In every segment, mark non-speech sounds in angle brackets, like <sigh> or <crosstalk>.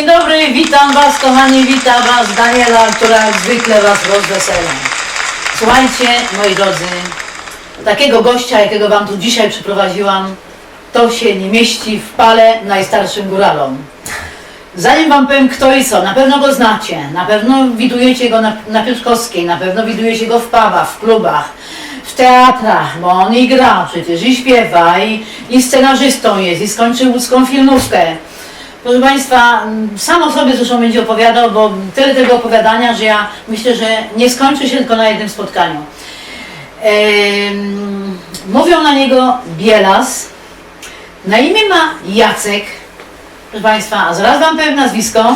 dzień dobry, witam Was kochani, witam Was Daniela, która jak zwykle Was rozwesela. Słuchajcie, moi drodzy, takiego gościa, jakiego Wam tu dzisiaj przyprowadziłam, to się nie mieści w pale najstarszym góralom. Zanim Wam powiem kto i co, na pewno go znacie, na pewno widujecie go na, na Piotrkowskiej, na pewno widujecie go w pubach, w klubach, w teatrach, bo on i gra przecież, i śpiewa, i, i scenarzystą jest, i skończył łódzką filmówkę. Proszę Państwa, sam o sobie zresztą będzie opowiadał, bo tyle tego opowiadania, że ja myślę, że nie skończy się tylko na jednym spotkaniu. Mówią na niego Bielas, na imię ma Jacek, proszę Państwa, a zaraz Wam powiem nazwisko,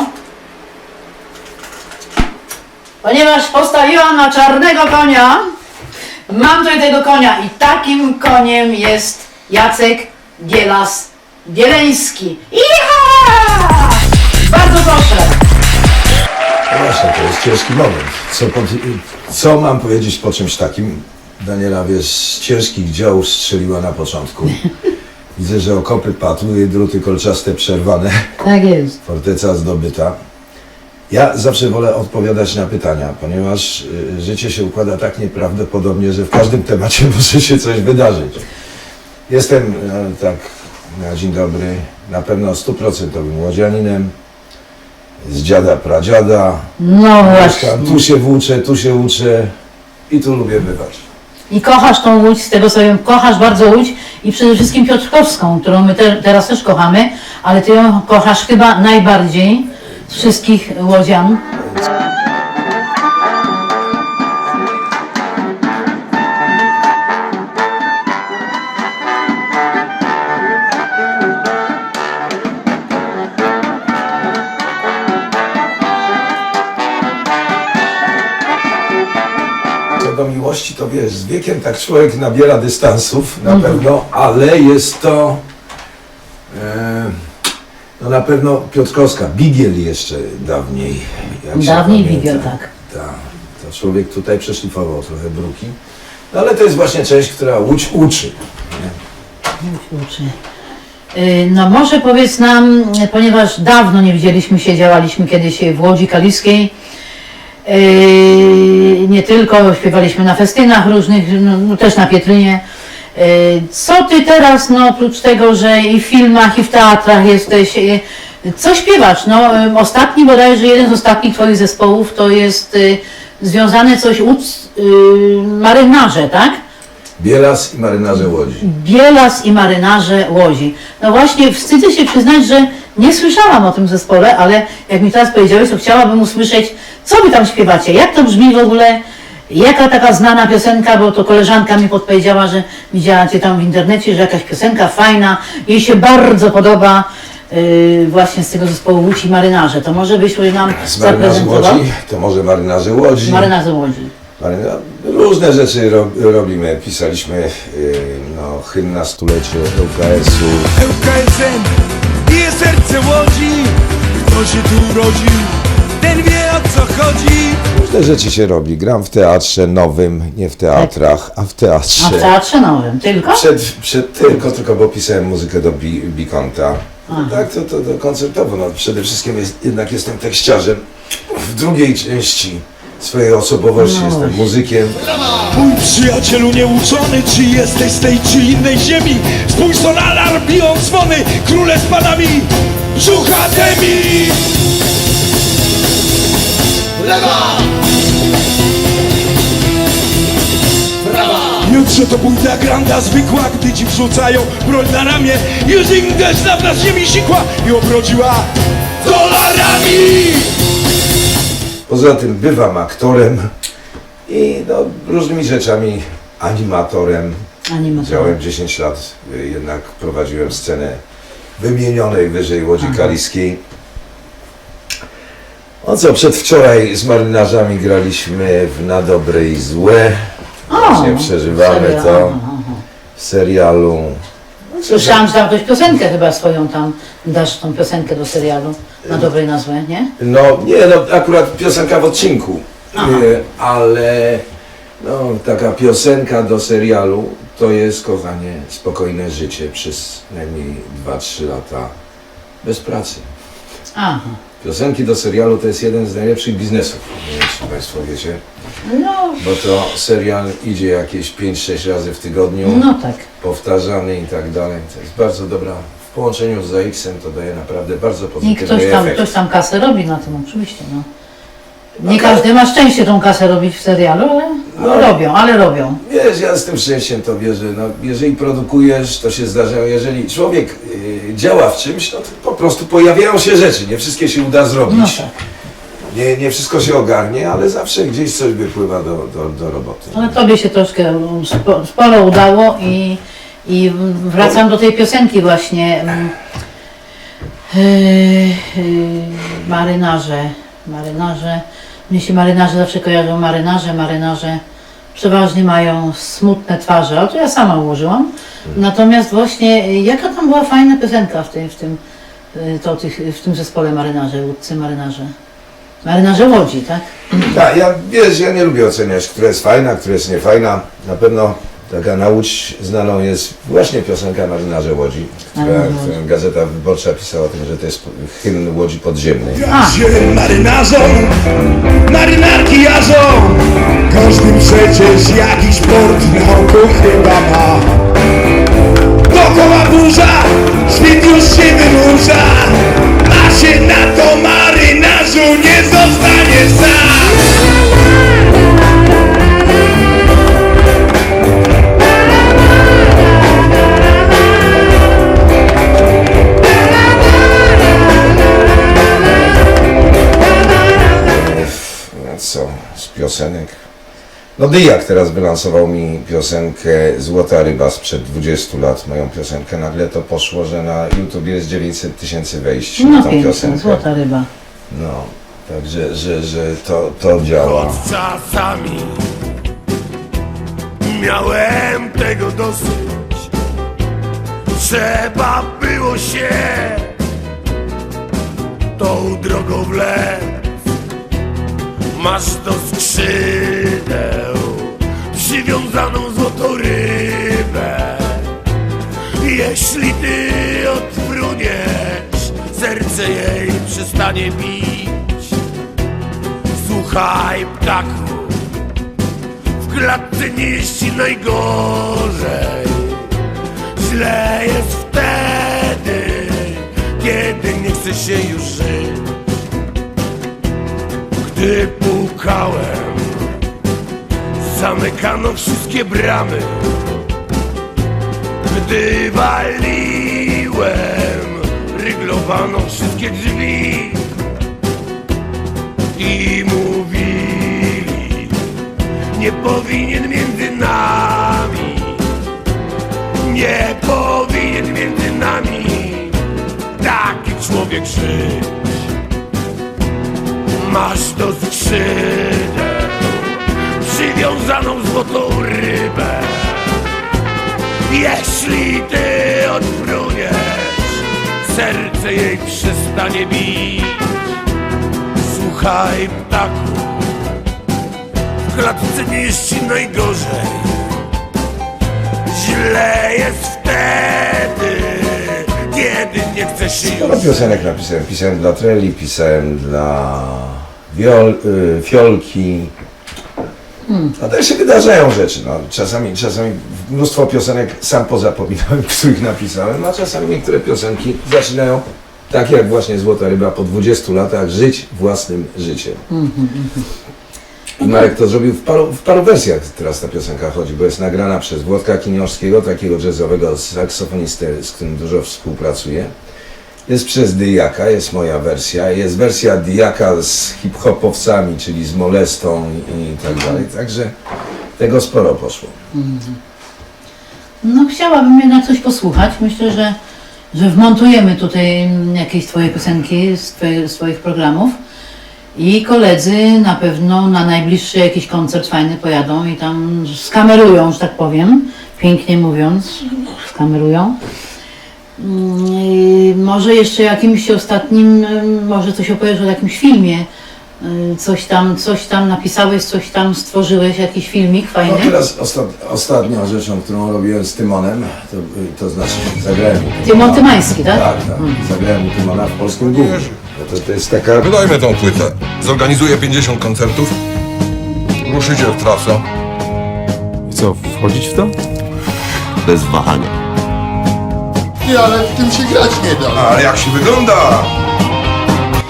ponieważ postawiłam na czarnego konia, mam tutaj tego konia i takim koniem jest Jacek Bielas Bieleński. Iha! Bardzo proszę. No właśnie, to jest ciężki moment. Co, pod, co mam powiedzieć po czymś takim? Daniela, wiesz, z ciężkich działów strzeliła na początku. <laughs> Widzę, że okopy padły, druty kolczaste przerwane, Tak jest. forteca zdobyta. Ja zawsze wolę odpowiadać na pytania, ponieważ y, życie się układa tak nieprawdopodobnie, że w każdym temacie <laughs> może się coś wydarzyć. Jestem, e, tak, na dzień dobry, na pewno stuprocentowym łodzianinem, z dziada pradziada, No właśnie. Mieszkam, tu się włóczę, tu się uczę i tu lubię bywać. I kochasz tą Łódź, z tego co wiem, kochasz bardzo Łódź i przede wszystkim Piotrkowską, którą my te, teraz też kochamy, ale Ty ją kochasz chyba najbardziej z wszystkich łodzian. To wiesz, z wiekiem tak człowiek nabiera dystansów na pewno, ale jest to e, no na pewno Piotrkowska, Bigiel jeszcze dawniej. jak się Dawniej pamięta. Bigiel, tak. Tak, to człowiek tutaj przeszlifował trochę bruki. No ale to jest właśnie część, która Łódź uczy. Uczy. Y, No może powiedz nam, ponieważ dawno nie widzieliśmy się, działaliśmy kiedyś w Łodzi Kaliskiej, nie tylko śpiewaliśmy na festynach różnych, no, no też na Pietrynie. Y, Co ty teraz, no oprócz tego, że i w filmach, i w teatrach jesteś, y, co śpiewasz? No ostatni bodajże, jeden z ostatnich twoich zespołów to jest związane coś, y, marynarze, tak? Bielas i marynarze Łodzi. Bielas i marynarze Łodzi. No właśnie, wstydzę się przyznać, że nie słyszałam o tym zespole, ale jak mi teraz powiedziałeś, to chciałabym usłyszeć, co wy tam śpiewacie, jak to brzmi w ogóle, jaka taka znana piosenka, bo to koleżanka mi podpowiedziała, że widziała cię tam w internecie, że jakaś piosenka fajna, jej się bardzo podoba yy, właśnie z tego zespołu Łódź i Marynarze. To może byś nam Z marynarzy zaprezentował? Łodzi, to może marynarze Łodzi. Marynarze Łodzi. Maryna, różne rzeczy ro, robimy. Pisaliśmy yy, no, hymn na stulecie bije serce Łodzi Kto się tu urodził, ten wie o co chodzi Różne rzeczy się robi. Gram w teatrze nowym, nie w teatrach, a w A w teatrze. Teatrze Nowym, tylko? Przed, przed tylko, tylko bo pisałem muzykę do Bi, Bikonta. No tak, to, to, to koncertowo. No, przede wszystkim jest, jednak jestem tekściarzem. W drugiej części swojej osobowości. No. Jestem muzykiem. Mój przyjacielu nieuczony, czy jesteś z tej czy innej ziemi? Spójrz to na alarm, biją dzwony, króle z panami. Żuchatymi Jutrze to bójda granda zwykła, gdy ci wrzucają broń na ramię. Using też dawna z ziemi sikła i obrodziła dolarami Poza tym bywam aktorem i no, różnymi rzeczami, animatorem. Animator. Działałem 10 lat, y, jednak prowadziłem scenę wymienionej wyżej Łodzi Kaliskiej. O co, przedwczoraj z marynarzami graliśmy w Na Dobre i Złe. Właśnie przeżywamy serio? to Aha, aha. w serialu. Słyszałam, że tam ktoś piosenkę chyba swoją tam, dasz tą piosenkę do serialu, na dobrej nazwę, nie? No nie, no akurat piosenka w odcinku, y, ale no, taka piosenka do serialu to jest, kochanie, spokojne życie przez najmniej 2-3 lata bez pracy. Aha. Piosenki do serialu to jest jeden z najlepszych biznesów, czy Państwo wiecie, No, bo to serial idzie jakieś 5-6 razy w tygodniu, no tak. powtarzany i tak dalej. To jest bardzo dobra, w połączeniu z ZX-em to daje naprawdę bardzo I pozytywny ktoś tam, efekt. ktoś tam kasę robi na tym, oczywiście. No. Nie No, każdy ma szczęście tą kasę robić w serialu, ale No. robią, ale robią. Wiesz, ja z tym szczęściem to wierzę. No, jeżeli produkujesz, to się zdarza. Jeżeli człowiek y, działa w czymś, no to po prostu pojawiają się rzeczy. Nie wszystkie się uda zrobić. No tak. Nie, nie wszystko się ogarnie, ale zawsze gdzieś coś wypływa do, do, do roboty. Ale tobie się troszkę spo, sporo udało i, i wracam do tej piosenki właśnie. mm, Yy, yy, marynarze, marynarze. Mnie się marynarze zawsze kojarzą marynarze, marynarze przeważnie mają smutne twarze, ale to ja sama ułożyłam. Natomiast właśnie jaka tam była fajna piosenka w tym, w tym, yy, to, tych, w tym zespole marynarze, łódcy marynarze. Marynarze Łodzi, tak? Tak, ja wiesz, ja nie lubię oceniać, która jest fajna, która jest niefajna. Na pewno taka na Łódź znaną jest właśnie piosenka Marynarze Łodzi, która, którą Gazeta Wyborcza pisała o tym, że to jest hymn Łodzi Podziemnej. A. Się marynarzom, marynarki jarzą Każdy przecież jakiś port na oko chyba ma No Dyjak teraz wylansował mi piosenkę Złota Ryba sprzed 20 lat, moją piosenkę. Nagle to poszło, że na YouTube jest 900 tysięcy wejść na No tą piosenkę. złota ryba. No, także, że, że to, to działa. Czasami miałem tego dosyć. Trzeba było się tą drogą wlec. Masz do skrzydeł przywiązaną złotą rybę. Jeśli ty odfruniesz, serce jej przestanie bić. Słuchaj ptaku W klatce nie jest ci najgorzej Źle jest wtedy Kiedy nie chce się już żyć Gdy pukałem Zamykano wszystkie bramy Gdy waliłem. Ryglowano wszystkie drzwi i mówili Nie powinien między nami Nie powinien między nami Taki człowiek żyć Masz do skrzydeł Przywiązaną złotą rybę. Jeśli ty odfruniesz Serce jej przestanie bić. Słuchaj ptaku W klatce nie jest ci najgorzej. Źle jest wtedy Kiedy nie chce się Sporo już. Piosenek napisałem. Pisałem dla Treli, pisałem dla wiol, y, Fiolki. No też się wydarzają rzeczy. No. Czasami, czasami mnóstwo piosenek sam pozapominałem, <laughs> których napisałem, a czasami niektóre piosenki zaczynają tak jak właśnie Złota Ryba po 20 latach żyć własnym życiem. I Marek to zrobił w paru, w paru wersjach teraz ta piosenka chodzi, bo jest nagrana przez Włodka Kiniowskiego, takiego jazzowego saksofonistę, z którym dużo współpracuję. Jest przez Dyjaka, jest moja wersja, jest wersja Dyjaka z hip-hopowcami, czyli z Molestą i, tak dalej. Także tego sporo poszło. No chciałabym jednak coś posłuchać. Myślę, że, że wmontujemy tutaj jakieś Twoje piosenki z, z Twoich programów i koledzy na pewno na najbliższy jakiś koncert fajny pojadą i tam skamerują, że tak powiem, pięknie mówiąc, skamerują. Mm, i Może jeszcze jakimś ostatnim, mm, może coś opowiesz o jakimś filmie, y, coś tam, coś tam napisałeś, coś tam stworzyłeś, jakiś filmik fajny. No teraz ostat, ostatnią rzeczą, którą robiłem z Tymonem, to, to znaczy zagrałem u Tymon Tymański, tak? Tak, tak. Zagrałem u Tymona w polskim górze. No to, to jest taka... Wydajmy tą płytę. Zorganizuję 50 koncertów. Ruszycie w trasę. I co, wchodzić w to? bez wahania. Nie, ale w tym się grać nie da. Ale jak się wygląda?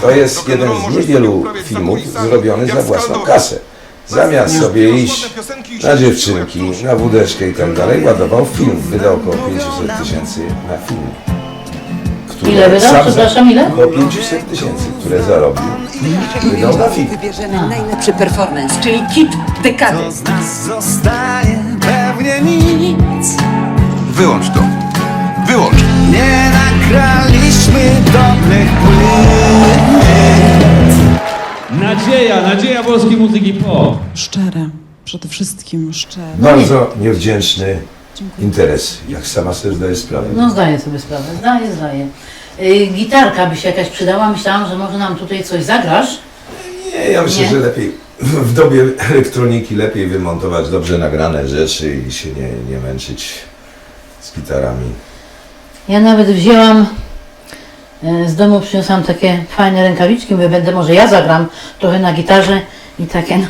To jest jeden z niewielu filmów zrobiony za własną kasę. Zamiast sobie iść na dziewczynki, na wódeczkę i tak dalej, ładował film. Wydał około 500 tysięcy na film. które Ile wydał? sam za- Przepraszam, ile? Około 500 tysięcy, które zarobił. Wydał na film. Wybierzemy najlepszy performance, czyli kit dekady. Zostaje pewnie nic Wyłącz to. Wyłącz. Nie nagraliśmy dobrych płyt Nadzieja, nadzieja polskiej muzyki pop. Szczere, przede wszystkim szczere. Bardzo niewdzięczny interes, jak sama sobie zdaje sprawę. No zdaję sobie sprawę, zdaję, zdaję. Y, gitarka by się jakaś przydała, myślałam, że może nam tutaj coś zagrasz. Nie, ja myślę, Nie? że lepiej w dobie elektroniki lepiej wymontować dobrze nagrane rzeczy i się nie, nie męczyć z gitarami. Ja nawet wzięłam y, z domu, przyniosłam takie fajne rękawiczki, mówię, będę może ja zagram trochę na gitarze i takie no.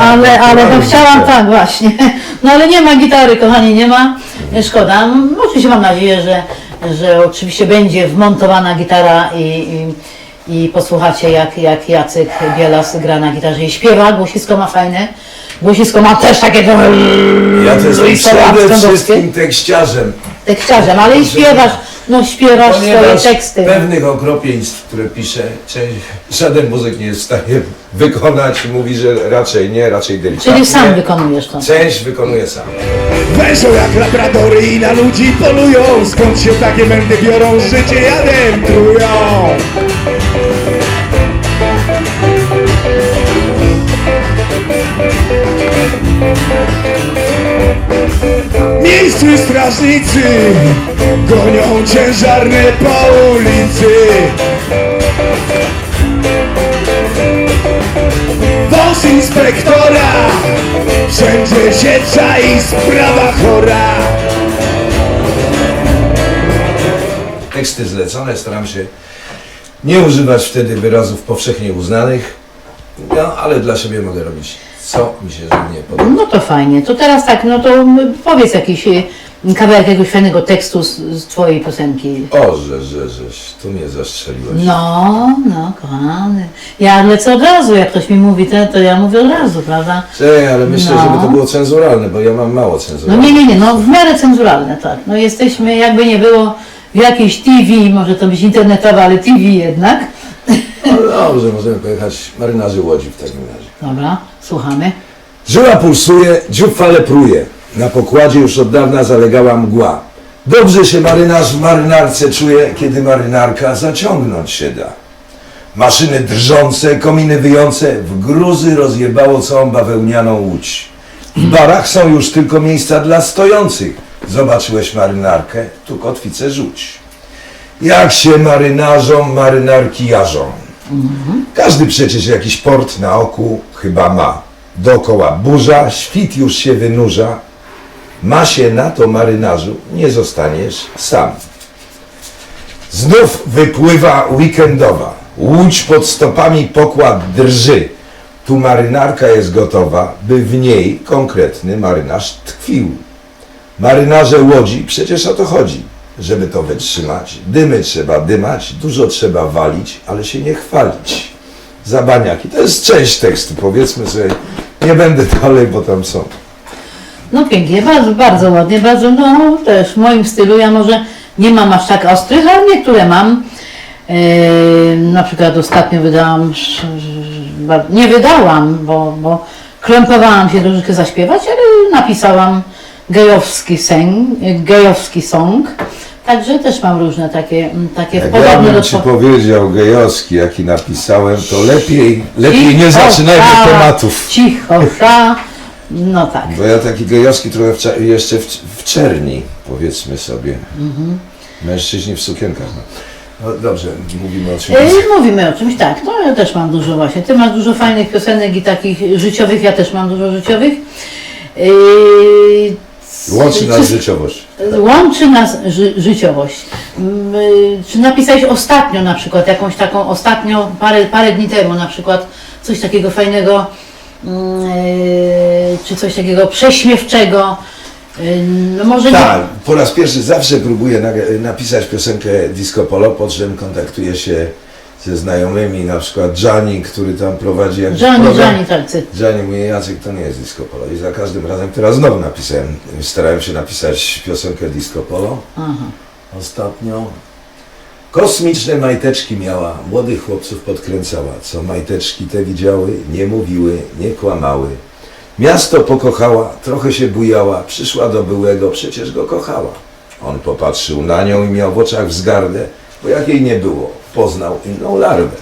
ale, <laughs> ale no chciałam tak właśnie. No ale nie ma gitary, kochani, nie ma. Szkoda. No, Oczywiście mam nadzieję, że, że oczywiście będzie wmontowana gitara i, i, i posłuchacie jak, jak Jacek Bielas gra na gitarze i śpiewa. Głosisko ma fajne. Głosisko ma też takie Ja to jestem Luisowe, przede wszystkim tekściarzem, tekściarzem, ale i śpiewasz, no śpiewasz swoje ponieważ teksty. pewnych okropieństw, które piszę, część, żaden muzyk nie jest w stanie wykonać. Mówi, że raczej nie, raczej delikatnie. Czyli sam wykonujesz to. Część wykonuje sam. Wężą jak labradory i na ludzi polują Skąd się takie mędy biorą, życie jadem trują Miejscy strażnicy. Gonią ciężarne po ulicy. Wąs inspektora. Wszędzie się czai sprawa chora. Teksty zlecone, staram się nie używać wtedy wyrazów powszechnie uznanych, no, ale dla siebie mogę robić co mi się żywnie podoba. No to fajnie. To teraz tak, no to powiedz jakiś y, kawałek jakiegoś fajnego tekstu z, z twojej piosenki. O, że, że, żeś, tu mnie zastrzeliłeś. No, no, kochany. Ja lecę od razu, jak ktoś mi mówi to, to ja mówię od razu, prawda? Cześć, ale myślę, No. żeby to było cenzuralne, bo ja mam mało No cenzuralne. nie, nie, nie, no w miarę cenzuralne, tak. No jesteśmy, jakby nie było, w jakiejś TV, może to być internetowe, ale TV jednak. Ale dobrze, możemy pojechać marynarzy Łodzi w takim razie. Dobra, słuchamy. Żyła pulsuje, dziób fale pruje. Na pokładzie już od dawna zalegała mgła. Dobrze się marynarz w marynarce czuje, kiedy marynarka zaciągnąć się da. Maszyny drżące, kominy wyjące, w gruzy rozjebało całą bawełnianą łódź. W barach są już tylko miejsca dla stojących. Zobaczyłeś marynarkę, tu kotwicę rzuć. Jak się marynarzom marynarki jarzą. Każdy przecież jakiś port na oku chyba ma. Dookoła burza, świt już się wynurza. Ma się na to marynarzu, nie zostaniesz sam. Znów wypływa weekendowa. Łódź pod stopami pokład drży. Tu marynarka jest gotowa, by w niej konkretny marynarz tkwił. Marynarze łodzi, przecież o to chodzi. Żeby to wytrzymać, dymy trzeba dymać, dużo trzeba walić, ale się nie chwalić. Zabaniaki, to jest część tekstu, powiedzmy sobie. Nie będę dalej, bo tam są. No pięknie, bardzo, bardzo ładnie, bardzo, no też w moim stylu, ja może nie mam aż tak ostrych, ale niektóre mam. Yy, na przykład ostatnio wydałam, nie wydałam, bo, bo krępowałam się troszeczkę zaśpiewać, ale napisałam gejowski, seng, gejowski song, także też mam różne takie, mm, takie Jak ja podobne bym ci two- powiedział gejowski, jaki napisałem, to lepiej, lepiej nie Cicho, zaczynajmy ta, tematów. Cicho, ta, no tak. Bo ja taki gejowski trochę w, cza- jeszcze w, w czerni, powiedzmy sobie. Mężczyźni w sukienkach. No. no dobrze, mówimy o czymś. Yy, mówimy o czymś, tak, no ja też mam dużo właśnie. Ty masz dużo fajnych piosenek i takich życiowych, ja też mam dużo życiowych. Yy, Łączy nas czy- życiowość. Łączy nas ży, życiowość. Mm, y, Czy napisałeś ostatnio na przykład, jakąś taką ostatnio, parę, parę dni temu na przykład, coś takiego fajnego, mm, y, czy coś takiego prześmiewczego, y, no może Tak, po raz pierwszy zawsze próbuję napisać piosenkę Disco Polo, po czym kontaktuję się ze znajomymi, na przykład Gianni, który tam prowadzi jakiś Żani, program. Żani, tacy. Gianni mówi, Jacek, to nie jest Disco Polo. I za każdym razem, teraz znowu napisałem, starałem się napisać piosenkę Disco Polo. Aha. Ostatnio. Kosmiczne majteczki miała, młodych chłopców podkręcała. Co majteczki te widziały, nie mówiły, nie kłamały. Miasto pokochała, trochę się bujała, przyszła do byłego, przecież go kochała. On popatrzył na nią i miał w oczach wzgardę, bo jak jej nie było, poznał inną larwę.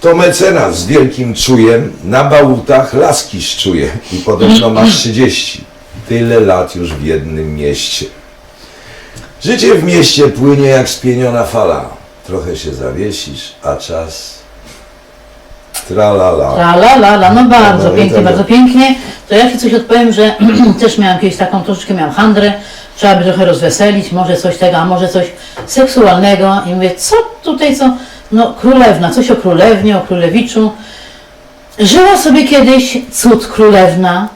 To mecenas z wielkim czujem, na bałutach laski szczuje i podobno ma 30. Tyle lat już w jednym mieście. Życie w mieście płynie jak spieniona fala. Trochę się zawiesisz, a czas... Tralala. La, la, la, la, no bardzo No pięknie, bardzo pięknie. To ja Ci coś odpowiem, że <clears throat> też miałam jakieś taką, troszeczkę miałam handrę, trzeba by trochę rozweselić, może coś tego, a może coś seksualnego i mówię, co tutaj, co, no królewna, coś o królewnie, o królewiczu. Żyła sobie kiedyś cud królewna,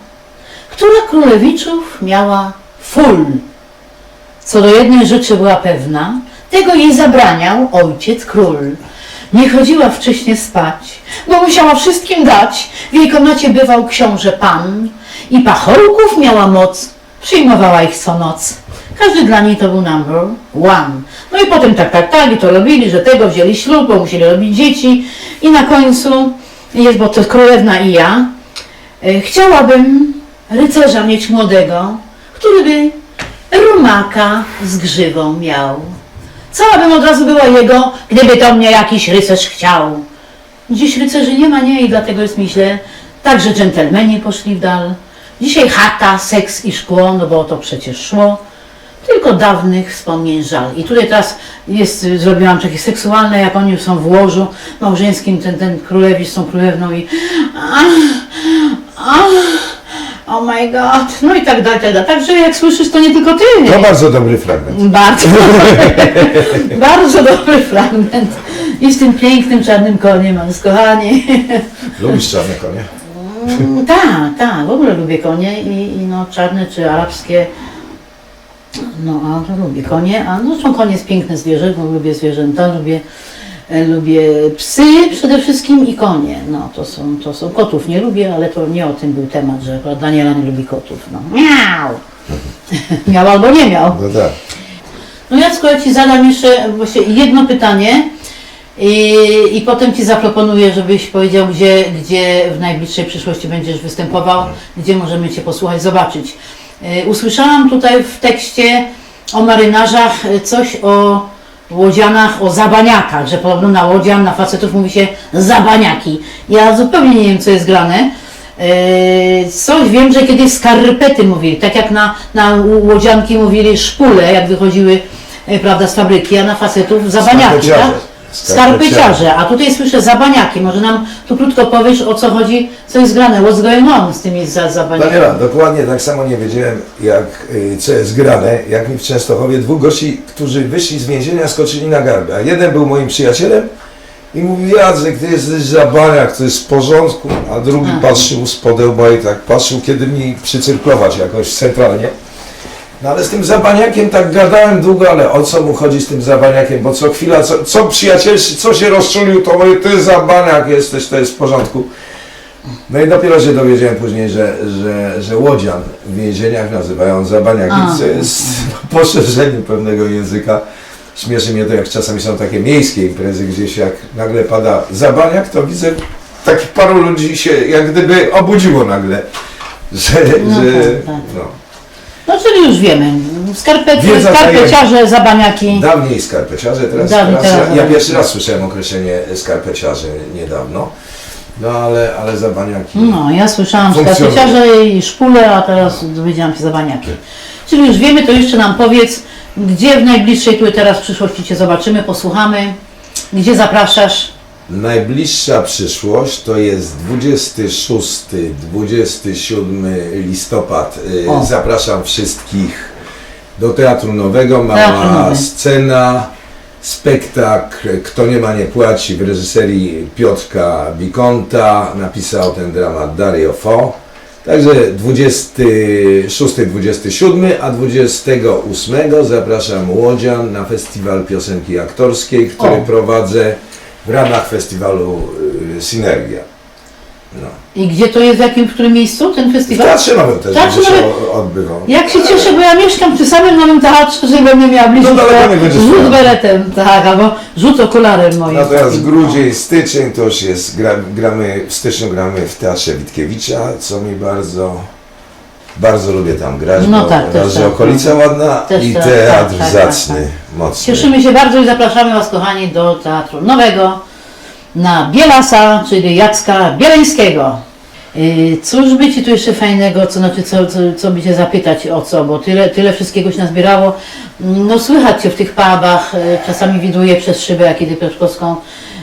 która królewiczów miała full. Co do jednej rzeczy była pewna, tego jej zabraniał ojciec król. Nie chodziła wcześnie spać, bo musiała wszystkim dać. W jej komnacie bywał książę pan i pachorków miała moc. Przyjmowała ich co noc. Każdy dla niej to był number one. No i potem tak, tak, tak, i to robili, że tego wzięli ślub, bo musieli robić dzieci. I na końcu jest, bo to królewna i ja, e, chciałabym rycerza mieć młodego, który by rumaka z grzywą miał. Cała bym od razu była jego, gdyby to mnie jakiś rycerz chciał. Dziś rycerzy nie ma, nie i dlatego jest mi źle. Także dżentelmeni poszli w dal. Dzisiaj chata, seks i szkło, no bo o to przecież szło. Tylko dawnych wspomnień żal. I tutaj teraz jest, zrobiłam takie seksualne, jak oni są w łożu małżeńskim, ten, ten królewicz z tą królewną i ach, ach, oh my god, no i tak dalej, tak dalej. Także jak słyszysz, to nie tylko ty. To bardzo dobry fragment. Bardzo, <laughs> <laughs> bardzo dobry fragment. I z tym pięknym czarnym koniem, kochani. Lubisz czarne konie? Mm, Tak, tak, w ogóle lubię konie i, i no czarne czy arabskie. No, a to lubię konie, a no są konie jest piękne zwierzę, bo lubię zwierzęta, lubię, e, lubię psy przede wszystkim i konie. No to są, to są kotów nie lubię, ale to nie o tym był temat, że akurat Daniela nie lubi kotów. No. Miał! <laughs> miał albo nie miał. No tak. No Jacku, ja Ci zadam jeszcze właśnie jedno pytanie i, i potem Ci zaproponuję, żebyś powiedział, gdzie, gdzie w najbliższej przyszłości będziesz występował, gdzie możemy Cię posłuchać, zobaczyć. Y, Usłyszałam tutaj w tekście o marynarzach y, coś o łodzianach, o zabaniakach, że podobno na łodzian, na facetów mówi się zabaniaki. Ja zupełnie nie wiem, co jest grane. Yy, Coś wiem, że kiedyś skarpety mówili, tak jak na, na łodzianki mówili szpule, jak wychodziły e, prawda, z fabryki, a na facetów zabaniaki, tak? Skarpeciarze. Skarpeciarze, a tutaj słyszę zabaniaki. Może nam tu krótko powiesz, o co chodzi, co jest grane, what's going on z tymi za, zabaniakami. Daniela, dokładnie tak samo nie wiedziałem, jak, y, co jest grane, jak mi w Częstochowie dwóch gości, którzy wyszli z więzienia, skoczyli na garbę. A jeden był moim przyjacielem i mówił, Jacek, ty jesteś zabaniak, to jest w porządku. A drugi Aha. patrzył z podełba i tak patrzył, kiedy mi przycyrklować jakoś centralnie. No ale z tym zabaniakiem tak gadałem długo, ale o co mu chodzi z tym zabaniakiem? Bo co chwila, co, co przyjaciel, co się rozczulił, to mówię, ty zabaniak jesteś, to jest w porządku. No i dopiero się dowiedziałem później, że, że, że łodzian w więzieniach nazywają zabaniaki, A. co jest <laughs> poszerzeniem pewnego języka. Śmieszy mnie to, jak czasami są takie miejskie imprezy, gdzieś jak nagle pada zabaniak, to widzę takich paru ludzi się jak gdyby obudziło nagle, że, No że tak, tak. no. No czyli już wiemy, Skarpety, Wiedza skarpeciarze, zabaniaki. Dawniej skarpeciarze, teraz, Dawniej, teraz teraz ja, ja pierwszy raz słyszałem określenie skarpeciarzy niedawno, no ale, ale zabaniaki. No, ja słyszałam skarpeciarze i szpule, a teraz dowiedziałam się zabaniaki. Czyli już wiemy, to jeszcze nam powiedz, gdzie w najbliższej tu i teraz przyszłości Cię zobaczymy, posłuchamy, gdzie zapraszasz. Najbliższa przyszłość to jest 26-27 listopad. Y, O. Zapraszam wszystkich do Teatru Nowego. Mała Nowy. scena, spektakl Kto nie ma nie płaci w reżyserii Piotrka Bikonta. Napisał ten dramat Dario Fo. Także 26-27, a 28 zapraszam Łodzian na festiwal piosenki aktorskiej, który O. prowadzę w ramach festiwalu y, Synergia. No. I gdzie to jest, w jakim, w którym miejscu ten W festiwal? Teatrze Nowym też Teatrze będzie się Nowym. o- odbywał. Jak się cieszę, bo ja mieszkam przy samym nowym teatrze, że będę miała blisko No daleko nie będzie rzut beretem, tak, albo rzut okularem moim. Natomiast grudzień, styczeń to już jest, gra, gramy, w styczniu gramy w Teatrze Witkiewicza, co mi bardzo, bardzo lubię tam grać, No bo tak, też raz, że tak, okolica ładna Też i tak, teatr tak, tak, zacny, tak, mocny. Cieszymy się bardzo i zapraszamy Was, kochani, do Teatru Nowego na Bielasa, czyli Jacka Bieleńskiego. Yy, Cóż by Ci tu jeszcze fajnego, co, znaczy, co, co, co by Cię zapytać o co, bo tyle, tyle wszystkiego się nazbierało. No słychać Cię w tych pubach, yy, czasami widuję przez szybę, jak idę Piotrkowską,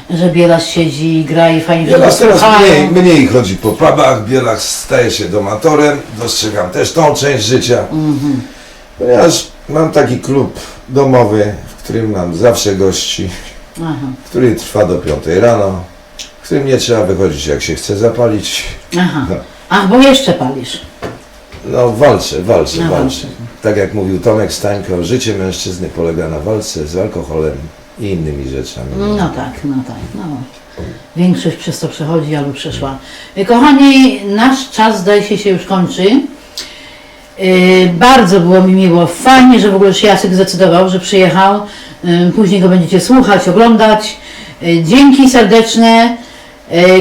że Bielas siedzi i gra i fajnie, go teraz mniej, mniej chodzi po pubach, Bielach staje się domatorem, dostrzegam też tą część życia, Mhm. ponieważ mam taki klub domowy, w którym mam zawsze gości, Aha, który trwa do 5 rano, w którym nie trzeba wychodzić jak się chce zapalić. aha. No. Ach, bo jeszcze palisz. No walczę, walczę, No, walczę. Tak jak mówił Tomek Stańko, życie mężczyzny polega na walce z alkoholem i innymi rzeczami. No tak, no tak. No. Większość przez to przechodzi albo przeszła. Y, Kochani, nasz czas zdaje się się już kończy. Yy, bardzo było mi miło, fajnie, że w ogóle się Jacek zdecydował, że przyjechał. Yy, później go będziecie słuchać, oglądać. Yy, dzięki serdeczne.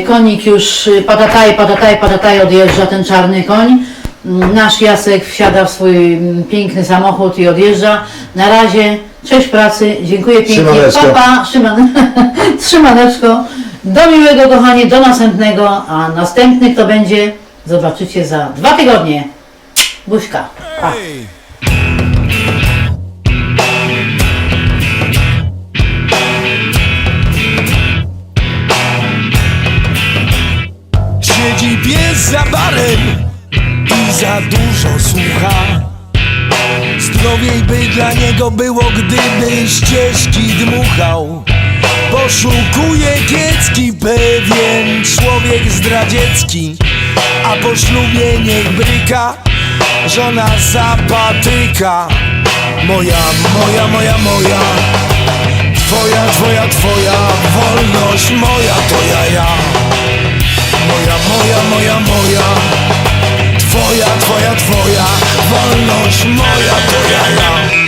Konik już y, patataj, patataj, patataj odjeżdża, ten czarny koń. Nasz Jacek wsiada w swój mm, piękny samochód i odjeżdża. Na razie, cześć pracy, dziękuję pięknie. Szymaneczko. Papa, Szyman, <laughs> trzymaneczko. Do miłego, kochanie, do następnego, a następny kto będzie, zobaczycie za dwa tygodnie. Buźka. Pa. Siedzi pies za barem za dużo słucha. Zdrowiej by dla niego było, gdyby ścieżki dmuchał. Poszukuje kiecki pewien człowiek zdradziecki A po ślubie niech bryka, żona zapatyka. Moja, moja, moja, moja. Twoja, twoja, twoja wolność moja to ja, ja. Moja, moja, moja, moja Twoja, twoja, twoja Wolność moja to ja, ja